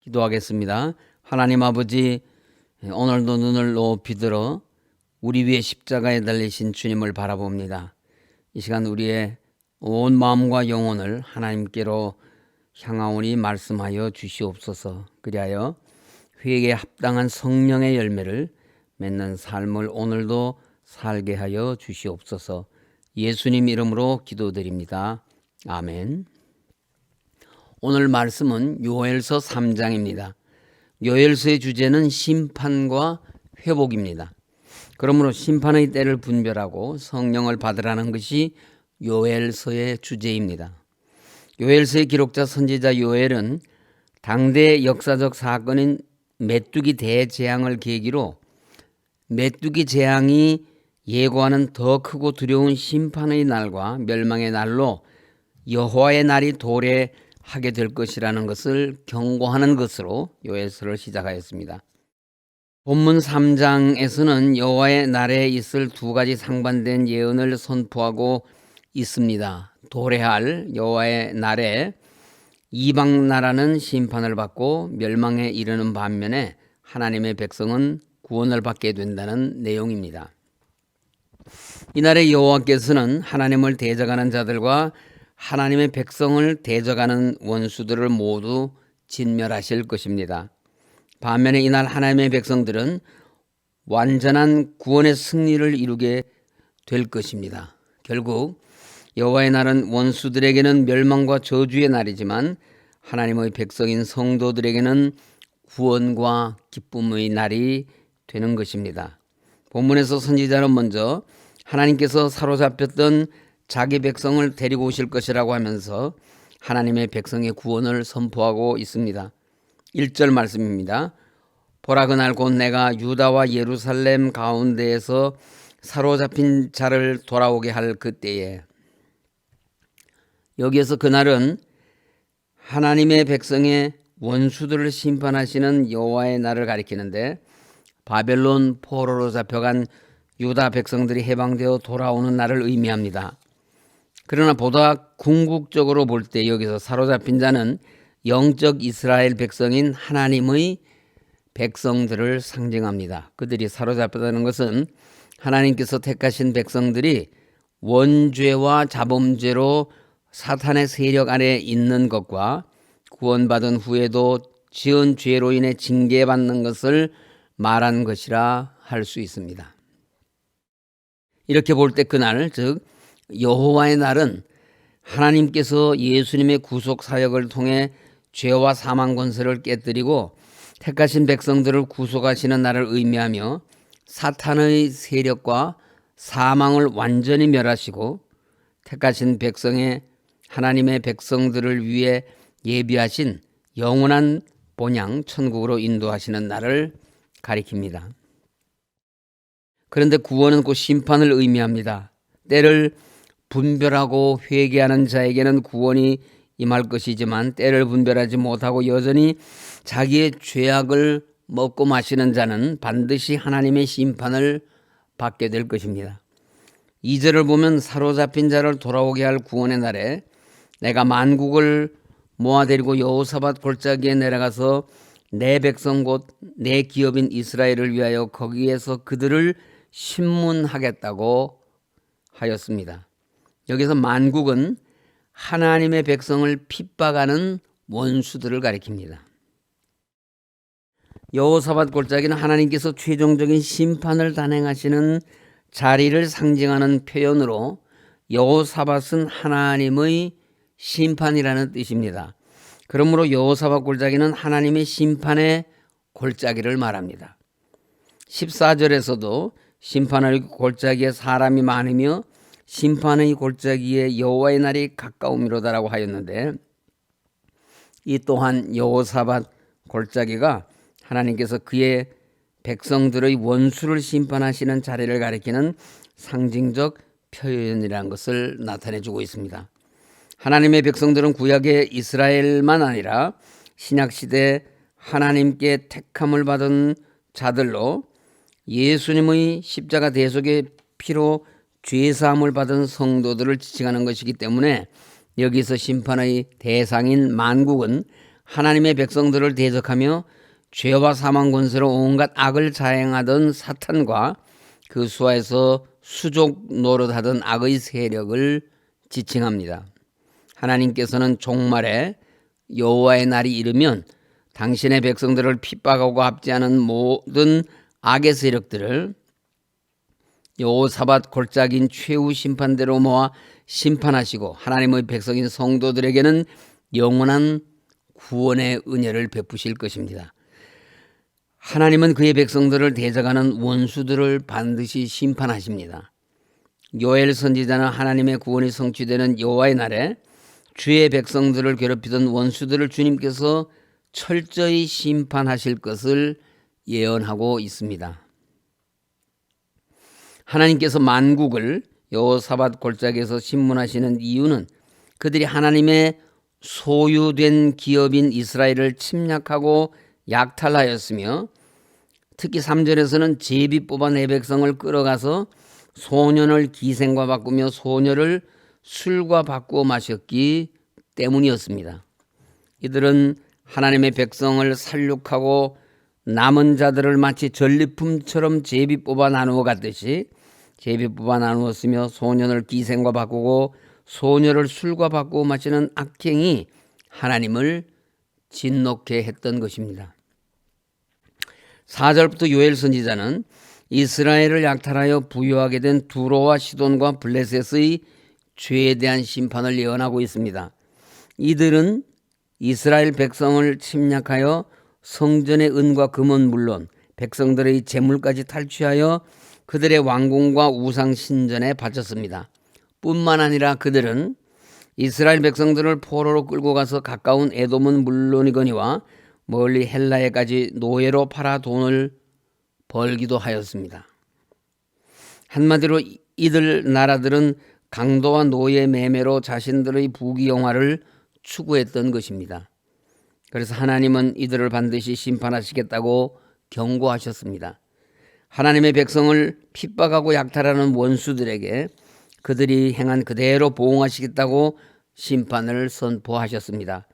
기도하겠습니다. 하나님 아버지, 오늘도 눈을 높이 들어 우리 위에 십자가에 달리신 주님을 바라봅니다. 이 시간 우리의 온 마음과 영혼을 하나님께로 향하오니 말씀하여 주시옵소서. 그리하여 회개에 합당한 성령의 열매를 맺는 삶을 오늘도 살게 하여 주시옵소서. 예수님 이름으로 기도드립니다. 아멘. 오늘 말씀은 요엘서 3장입니다. 요엘서의 주제는 심판과 회복입니다. 그러므로 심판의 때를 분별하고 성령을 받으라는 것이 요엘서의 주제입니다. 요엘서의 기록자 선지자 요엘은 당대 역사적 사건인 메뚜기 대재앙을 계기로 메뚜기 재앙이 예고하는 더 크고 두려운 심판의 날과 멸망의 날로 여호와의 날이 도래 하게 될 것이라는 것을 경고하는 것으로 요엘서를 시작하였습니다. 본문 3장에서는 여호와의 날에 있을 두 가지 상반된 예언을 선포하고 있습니다. 도래할 여호와의 날에 이방 나라는 심판을 받고 멸망에 이르는 반면에 하나님의 백성은 구원을 받게 된다는 내용입니다. 이날에 여호와께서는 하나님을 대적하는 자들과 하나님의 백성을 대적하는 원수들을 모두 진멸하실 것입니다. 반면에 이날 하나님의 백성들은 완전한 구원의 승리를 이루게 될 것입니다. 결국 여호와의 날은 원수들에게는 멸망과 저주의 날이지만 하나님의 백성인 성도들에게는 구원과 기쁨의 날이 되는 것입니다. 본문에서 선지자는 먼저 하나님께서 사로잡혔던 자기 백성을 데리고 오실 것이라고 하면서 하나님의 백성의 구원을 선포하고 있습니다. 1절 말씀입니다. 보라 그날 곧 내가 유다와 예루살렘 가운데에서 사로잡힌 자를 돌아오게 할 그때에 여기에서 그날은 하나님의 백성의 원수들을 심판하시는 여호와의 날을 가리키는데 바벨론 포로로 잡혀간 유다 백성들이 해방되어 돌아오는 날을 의미합니다. 그러나 보다 궁극적으로 볼 때 여기서 사로잡힌 자는 영적 이스라엘 백성인 하나님의 백성들을 상징합니다. 그들이 사로잡혔다는 것은 하나님께서 택하신 백성들이 원죄와 자범죄로 사탄의 세력 아래 있는 것과 구원받은 후에도 지은 죄로 인해 징계받는 것을 말한 것이라 할 수 있습니다. 이렇게 볼 때 그날 즉 여호와의 날은 하나님께서 예수님의 구속 사역을 통해 죄와 사망 권세를 깨뜨리고 택하신 백성들을 구속하시는 날을 의미하며 사탄의 세력과 사망을 완전히 멸하시고 택하신 백성의 하나님의 백성들을 위해 예비하신 영원한 본향 천국으로 인도하시는 날을 가리킵니다. 그런데 구원은 곧 심판을 의미합니다. 때를 분별하고 회개하는 자에게는 구원이 임할 것이지만 때를 분별하지 못하고 여전히 자기의 죄악을 먹고 마시는 자는 반드시 하나님의 심판을 받게 될 것입니다. 이절을 보면 사로잡힌 자를 돌아오게 할 구원의 날에 내가 만국을 모아데리고 여호사밧 골짜기에 내려가서 내 백성 곧 내 기업인 이스라엘을 위하여 거기에서 그들을 신문하겠다고 하였습니다. 여기서 만국은 하나님의 백성을 핍박하는 원수들을 가리킵니다. 여호사밧 골짜기는 하나님께서 최종적인 심판을 단행하시는 자리를 상징하는 표현으로 여호사밧은 하나님의 심판이라는 뜻입니다. 그러므로 여호사밧 골짜기는 하나님의 심판의 골짜기를 말합니다. 14절에서도 심판의 골짜기에 사람이 많으며 심판의 골짜기에 여호와의 날이 가까움이로다라고 하였는데 이 또한 여호사밧 골짜기가 하나님께서 그의 백성들의 원수를 심판하시는 자리를 가리키는 상징적 표현이라는 것을 나타내 주고 있습니다. 하나님의 백성들은 구약의 이스라엘만 아니라 신약 시대 하나님께 택함을 받은 자들로 예수님의 십자가 대속의 피로 죄 사함을 받은 성도들을 지칭하는 것이기 때문에 여기서 심판의 대상인 만국은 하나님의 백성들을 대적하며 죄와 사망 권세로 온갖 악을 자행하던 사탄과 그 수하에서 수족 노릇하던 악의 세력을 지칭합니다. 하나님께서는 종말에 여호와의 날이 이르면 당신의 백성들을 핍박하고 압제하는 모든 악의 세력들을 여호사밧 골짜기인 최후 심판대로 모아 심판하시고 하나님의 백성인 성도들에게는 영원한 구원의 은혜를 베푸실 것입니다. 하나님은 그의 백성들을 대적하는 원수들을 반드시 심판하십니다. 요엘 선지자는 하나님의 구원이 성취되는 여호와의 날에 주의 백성들을 괴롭히던 원수들을 주님께서 철저히 심판하실 것을 예언하고 있습니다. 하나님께서 만국을 여호사밧 골짜기에서 심문하시는 이유는 그들이 하나님의 소유된 기업인 이스라엘을 침략하고 약탈하였으며 특히 3절에서는 제비 뽑아 내 백성을 끌어가서 소년을 기생과 바꾸며 소녀를 술과 바꾸어 마셨기 때문이었습니다. 이들은 하나님의 백성을 살육하고 남은 자들을 마치 전리품처럼 제비 뽑아 나누어 갔듯이 제비 뽑아 나누었으며 소년을 기생과 바꾸고 소녀를 술과 바꾸어 마시는 악행이 하나님을 진노케 했던 것입니다. 4절부터 요엘 선지자는 이스라엘을 약탈하여 부여하게 된 두로와 시돈과 블레셋의 죄에 대한 심판을 예언하고 있습니다. 이들은 이스라엘 백성을 침략하여 성전의 은과 금은 물론 백성들의 재물까지 탈취하여 그들의 왕궁과 우상 신전에 바쳤습니다. 뿐만 아니라 그들은 이스라엘 백성들을 포로로 끌고 가서 가까운 에돔은 물론이거니와 멀리 헬라에까지 노예로 팔아 돈을 벌기도 하였습니다. 한마디로 이들 나라들은 강도와 노예 매매로 자신들의 부귀영화를 추구했던 것입니다. 그래서 하나님은 이들을 반드시 심판하시겠다고 경고하셨습니다. 하나님의 백성을 핍박하고 약탈하는 원수들에게 그들이 행한 그대로 보응하시겠다고 심판을 선포하셨습니다.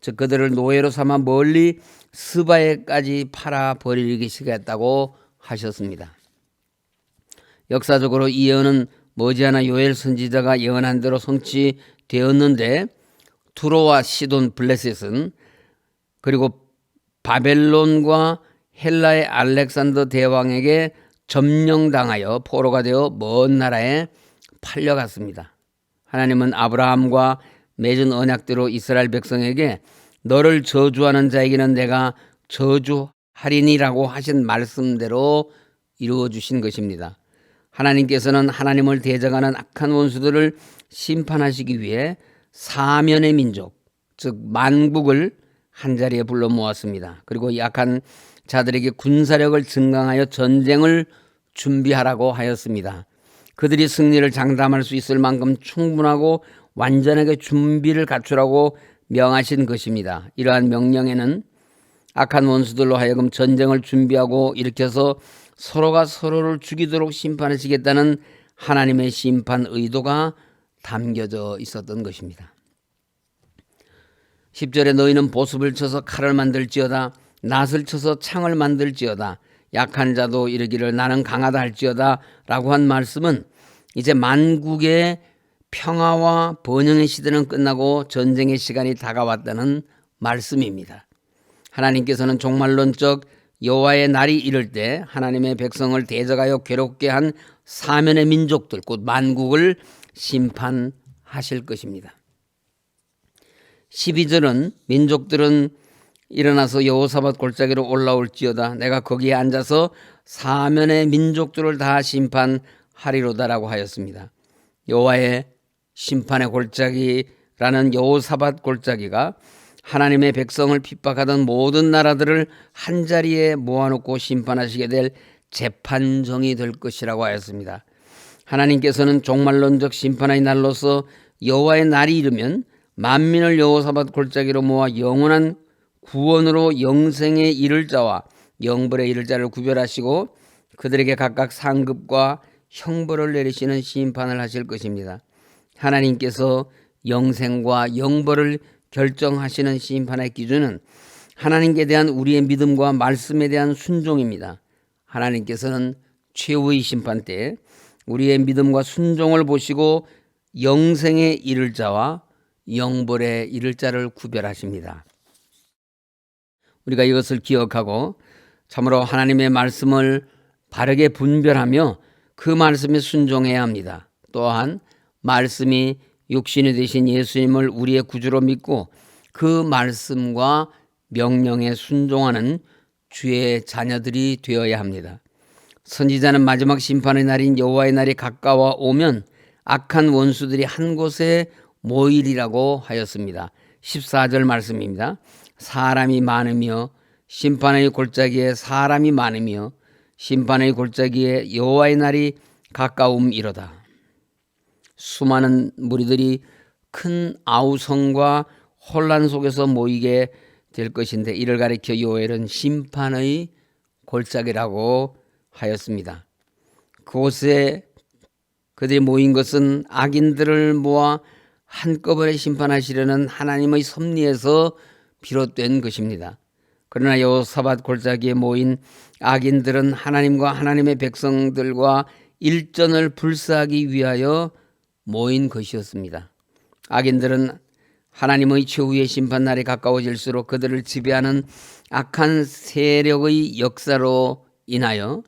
즉 그들을 노예로 삼아 멀리 스바에까지 팔아 버리시겠다고 하셨습니다. 역사적으로 이 예언은 머지않아 요엘 선지자가 예언한 대로 성취되었는데 투로와 시돈 블레셋은 그리고 바벨론과 헬라의 알렉산더 대왕에게 점령당하여 포로가 되어 먼 나라에 팔려갔습니다. 하나님은 아브라함과 맺은 언약대로 이스라엘 백성에게 너를 저주하는 자에게는 내가 저주하리니라고 하신 말씀대로 이루어 주신 것입니다. 하나님께서는 하나님을 대적하는 악한 원수들을 심판하시기 위해 사면의 민족, 즉 만국을 한자리에 불러 모았습니다. 그리고 약한 자들에게 군사력을 증강하여 전쟁을 준비하라고 하였습니다. 그들이 승리를 장담할 수 있을 만큼 충분하고 완전하게 준비를 갖추라고 명하신 것입니다. 이러한 명령에는 악한 원수들로 하여금 전쟁을 준비하고 일으켜서 서로가 서로를 죽이도록 심판하시겠다는 하나님의 심판 의도가 담겨져 있었던 것입니다. 10절에 너희는 보습을 쳐서 칼을 만들지어다 낫을 쳐서 창을 만들지어다 약한 자도 이르기를 나는 강하다 할지어다 라고 한 말씀은 이제 만국의 평화와 번영의 시대는 끝나고 전쟁의 시간이 다가왔다는 말씀입니다. 하나님께서는 종말론적 여호와의 날이 이를 때 하나님의 백성을 대적하여 괴롭게 한 사면의 민족들 곧 만국을 심판하실 것입니다. 12절은 민족들은 일어나서 여호사밧 골짜기로 올라올지어다 내가 거기에 앉아서 사면의 민족들을 다 심판하리로다라고 하였습니다. 여호와의 심판의 골짜기라는 여호사밧 골짜기가 하나님의 백성을 핍박하던 모든 나라들을 한 자리에 모아놓고 심판하시게 될 재판정이 될 것이라고 하였습니다. 하나님께서는 종말론적 심판의 날로서 여호와의 날이 이르면 만민을 여호사밧 골짜기로 모아 영원한 구원으로 영생에 이를 자와 영벌에 이를 자를 구별하시고 그들에게 각각 상급과 형벌을 내리시는 심판을 하실 것입니다. 하나님께서 영생과 영벌을 결정하시는 심판의 기준은 하나님께 대한 우리의 믿음과 말씀에 대한 순종입니다. 하나님께서는 최후의 심판 때 우리의 믿음과 순종을 보시고 영생에 이를 자와 영벌에 이를 자를 구별하십니다. 우리가 이것을 기억하고 참으로 하나님의 말씀을 바르게 분별하며 그 말씀에 순종해야 합니다. 또한 말씀이 육신이 되신 예수님을 우리의 구주로 믿고 그 말씀과 명령에 순종하는 주의 자녀들이 되어야 합니다. 선지자는 마지막 심판의 날인 여호와의 날이 가까워 오면 악한 원수들이 한 곳에 모이리라고 하였습니다. 14절 말씀입니다. 사람이 많으며 심판의 골짜기에 사람이 많으며 심판의 골짜기에 여호와의 날이 가까움이로다. 수많은 무리들이 큰 아우성과 혼란 속에서 모이게 될 것인데 이를 가리켜 요엘은 심판의 골짜기라고 하였습니다. 그곳에 그들이 모인 것은 악인들을 모아 한꺼번에 심판하시려는 하나님의 섭리에서 비롯된 것입니다. 그러나 여호사밧 골짜기에 모인 악인들은 하나님과 하나님의 백성들과 일전을 불사하기 위하여 모인 것이었습니다. 악인들은 하나님의 최후의 심판 날이 가까워질수록 그들을 지배하는 악한 세력의 역사로 인하여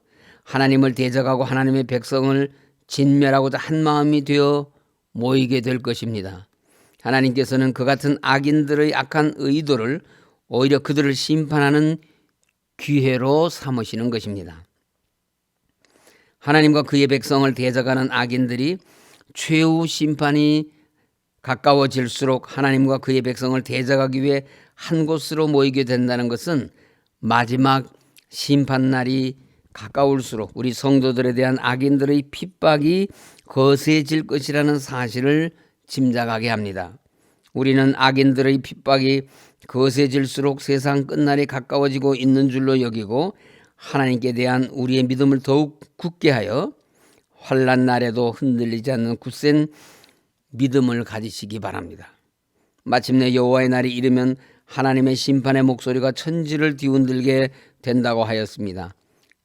하나님을 대적하고 하나님의 백성을 진멸하고자 한 마음이 되어 모이게 될 것입니다. 하나님께서는 그 같은 악인들의 악한 의도를 오히려 그들을 심판하는 기회로 삼으시는 것입니다. 하나님과 그의 백성을 대적하는 악인들이 최후 심판이 가까워질수록 하나님과 그의 백성을 대적하기 위해 한 곳으로 모이게 된다는 것은 마지막 심판 날이 가까울수록 우리 성도들에 대한 악인들의 핍박이 거세질 것이라는 사실을 짐작하게 합니다. 우리는 악인들의 핍박이 거세질수록 세상 끝날이 가까워지고 있는 줄로 여기고 하나님께 대한 우리의 믿음을 더욱 굳게 하여 환란 날에도 흔들리지 않는 굳센 믿음을 가지시기 바랍니다. 마침내 여호와의 날이 이르면 하나님의 심판의 목소리가 천지를 뒤흔들게 된다고 하였습니다.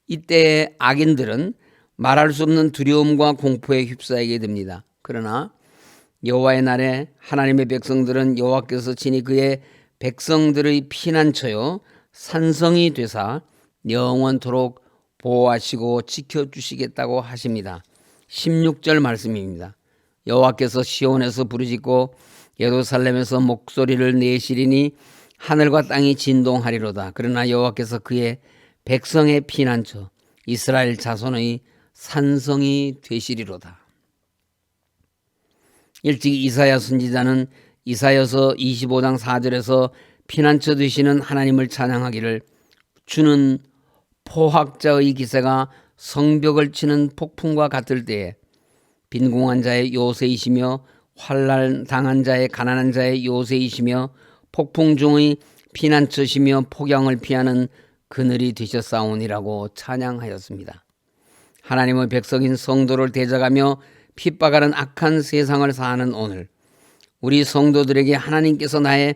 이때 악인들은 말할 수 없는 두려움과 공포에 휩싸이게 됩니다. 그러나 여호와의 날에 하나님의 백성들은 여호와께서 친히 그의 백성들의 피난처요 산성이 되사 영원토록 보호하시고 지켜주시겠다고 하십니다. 16절 말씀입니다. 여호와께서 시온에서 부르짖고 예루살렘에서 목소리를 내시리니 하늘과 땅이 진동하리로다. 그러나 여호와께서 그의 백성의 피난처 이스라엘 자손의 산성이 되시리로다. 일찍 이사야 선지자는 이사여서 25장 4절에서 피난처 되시는 하나님을 찬양하기를 주는 포학자의 기세가 성벽을 치는 폭풍과 같을 때에 빈궁한 자의 요새이시며 환란 당한 자의 가난한 자의 요새이시며 폭풍 중의 피난처시며 폭양을 피하는 그늘이 되셨사오니라고 찬양하였습니다. 하나님의 백성인 성도를 대적하며 핍박하는 악한 세상을 사는 오늘 우리 성도들에게 하나님께서 나의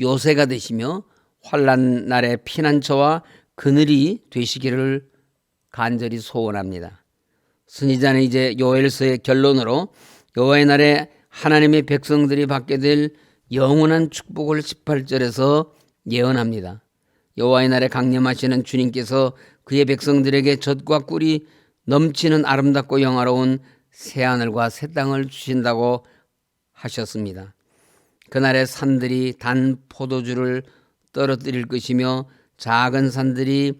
요새가 되시며 환란 날의 피난처와 그늘이 되시기를 간절히 소원합니다. 선지자는 이제 요엘서의 결론으로 여호와의 날에 하나님의 백성들이 받게 될 영원한 축복을 18절에서 예언합니다. 여호와의 날에 강림하시는 주님께서 그의 백성들에게 젖과 꿀이 넘치는 아름답고 영화로운 새 하늘과 새 땅을 주신다고 하셨습니다. 그날의 산들이 단 포도주를 떨어뜨릴 것이며 작은 산들이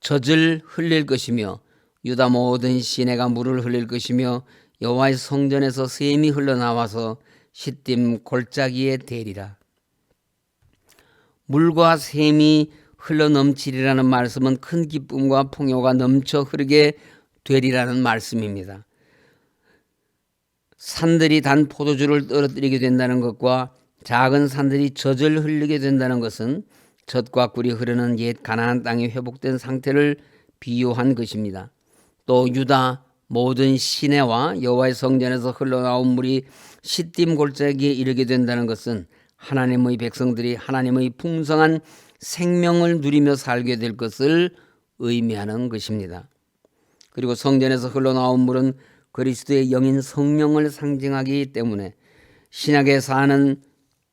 젖을 흘릴 것이며 유다 모든 시내가 물을 흘릴 것이며 여호와의 성전에서 샘이 흘러나와서 시딤 골짜기에 대리라. 물과 샘이 흘러넘치리라는 말씀은 큰 기쁨과 풍요가 넘쳐 흐르게 되리라는 말씀입니다. 산들이 단 포도주를 떨어뜨리게 된다는 것과 작은 산들이 젖을 흘리게 된다는 것은 젖과 꿀이 흐르는 옛 가나안 땅이 회복된 상태를 비유한 것입니다. 또 유다 모든 시내와 여호와의 성전에서 흘러나온 물이 시딤 골짜기에 이르게 된다는 것은 하나님의 백성들이 하나님의 풍성한 생명을 누리며 살게 될 것을 의미하는 것입니다. 그리고 성전에서 흘러나온 물은 그리스도의 영인 성령을 상징하기 때문에 신약에 사는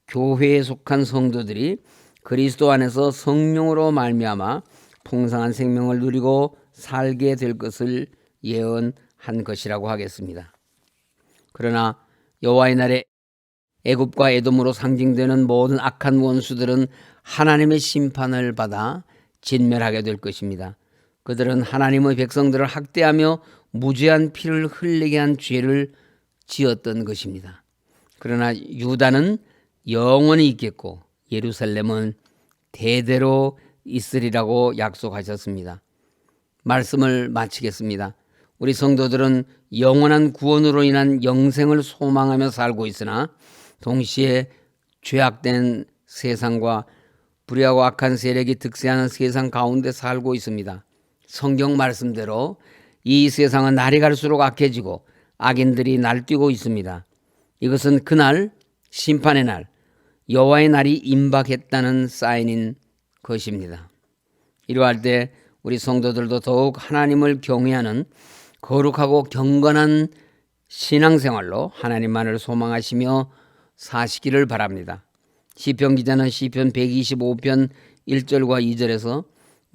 교회에 속한 성도들이 그리스도 안에서 성령으로 말미암아 풍성한 생명을 누리고 살게 될 것을 예언한 것이라고 하겠습니다. 그러나 여호와의 날에 애굽과 에돔으로 상징되는 모든 악한 원수들은 하나님의 심판을 받아 진멸하게 될 것입니다. 그들은 하나님의 백성들을 학대하며 무죄한 피를 흘리게 한 죄를 지었던 것입니다. 그러나 유다는 영원히 있겠고 예루살렘은 대대로 있으리라고 약속하셨습니다. 말씀을 마치겠습니다. 우리 성도들은 영원한 구원으로 인한 영생을 소망하며 살고 있으나 동시에 죄악된 세상과 불의하고 악한 세력이 득세하는 세상 가운데 살고 있습니다. 성경 말씀대로 이 세상은 날이 갈수록 악해지고 악인들이 날뛰고 있습니다. 이것은 그날 심판의 날 여호와의 날이 임박했다는 사인인 것입니다. 이러할 때 우리 성도들도 더욱 하나님을 경외하는 거룩하고 경건한 신앙생활로 하나님만을 소망하시며 사시기를 바랍니다. 시편 기자는 시편 125편 1절과 2절에서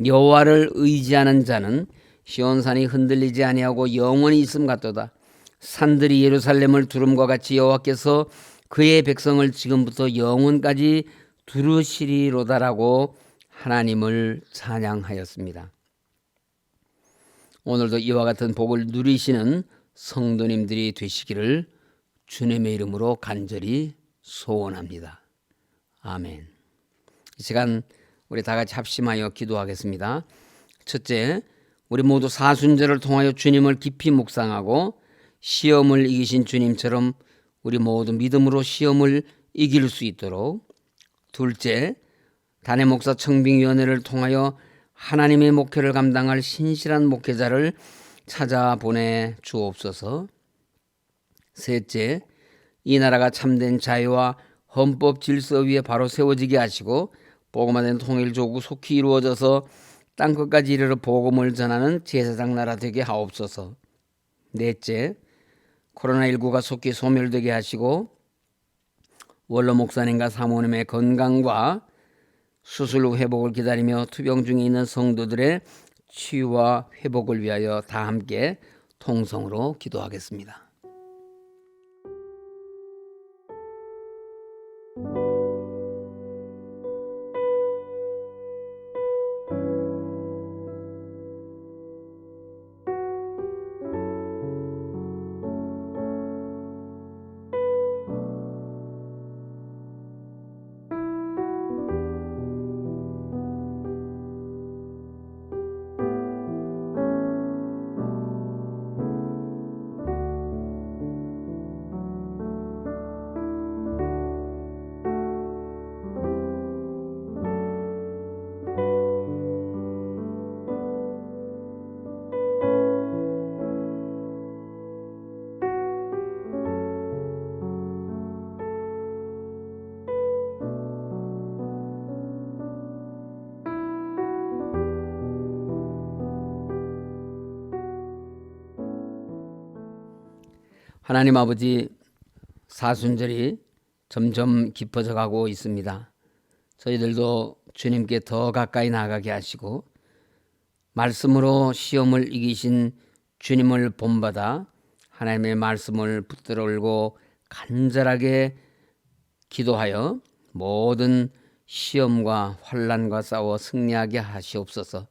여호와를 의지하는 자는 시온산이 흔들리지 아니하고 영원히 있음 같도다. 산들이 예루살렘을 두름과 같이 여호와께서 그의 백성을 지금부터 영원까지 두르시리로다라고 하나님을 찬양하였습니다. 오늘도 이와 같은 복을 누리시는 성도님들이 되시기를 주님의 이름으로 간절히 소원합니다. 아멘. 이 시간 우리 다 같이 합심하여 기도하겠습니다. 첫째, 우리 모두 사순절을 통하여 주님을 깊이 묵상하고 시험을 이기신 주님처럼 우리 모두 믿음으로 시험을 이길 수 있도록 둘째, 단회 목사 청빙위원회를 통하여 하나님의 목회를 감당할 신실한 목회자를 찾아 보내 주옵소서. 셋째, 이 나라가 참된 자유와 헌법 질서 위에 바로 세워지게 하시고 복음화된 통일 조국 속히 이루어져서 땅 끝까지 이르러 복음을 전하는 제사장 나라 되게 하옵소서. 넷째, 코로나19가 속히 소멸되게 하시고 원로 목사님과 사모님의 건강과 수술 후 회복을 기다리며 투병 중에 있는 성도들의 치유와 회복을 위하여 다 함께 통성으로 기도하겠습니다. 하나님 아버지 사순절이 점점 깊어져 가고 있습니다. 저희들도 주님께 더 가까이 나가게 하시고 말씀으로 시험을 이기신 주님을 본받아 하나님의 말씀을 붙들어 올고 간절하게 기도하여 모든 시험과 환란과 싸워 승리하게 하시옵소서.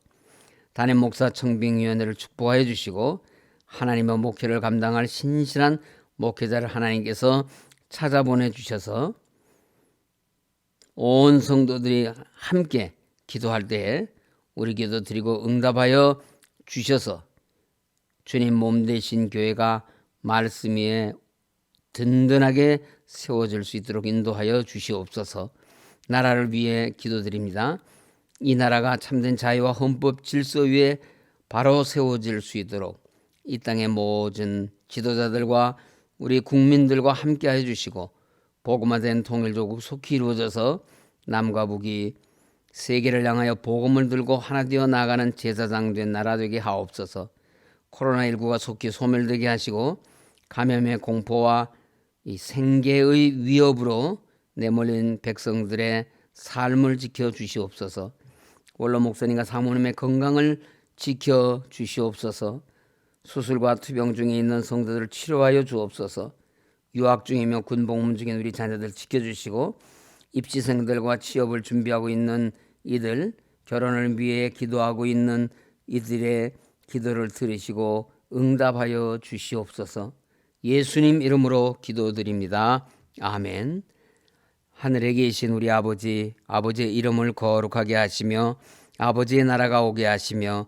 단임 목사 청빙위원회를 축복하여 주시고 하나님의 목회를 감당할 신실한 목회자를 하나님께서 찾아 보내 주셔서 온 성도들이 함께 기도할 때에 우리 기도 드리고 응답하여 주셔서 주님 몸 되신 교회가 말씀 위에 든든하게 세워질 수 있도록 인도하여 주시옵소서. 나라를 위해 기도드립니다. 이 나라가 참된 자유와 헌법 질서 위에 바로 세워질 수 있도록 이 땅의 모든 지도자들과 우리 국민들과 함께 해 주시고 복음화된 통일조국 속히 이루어져서 남과 북이 세계를 향하여 복음을 들고 하나 되어 나가는 제사장 된 나라 되게 하옵소서. 코로나19가 속히 소멸되게 하시고 감염의 공포와 이 생계의 위협으로 내몰린 백성들의 삶을 지켜 주시옵소서. 원로 목사님과 사모님의 건강을 지켜 주시옵소서. 수술과 투병 중에 있는 성도들을 치료하여 주옵소서. 유학 중이며 군복무 중인 우리 자녀들 지켜주시고 입시생들과 취업을 준비하고 있는 이들 결혼을 위해 기도하고 있는 이들의 기도를 들으시고 응답하여 주시옵소서. 예수님 이름으로 기도드립니다. 아멘. 하늘에 계신 우리 아버지, 아버지의 이름을 거룩하게 하시며 아버지의 나라가 오게 하시며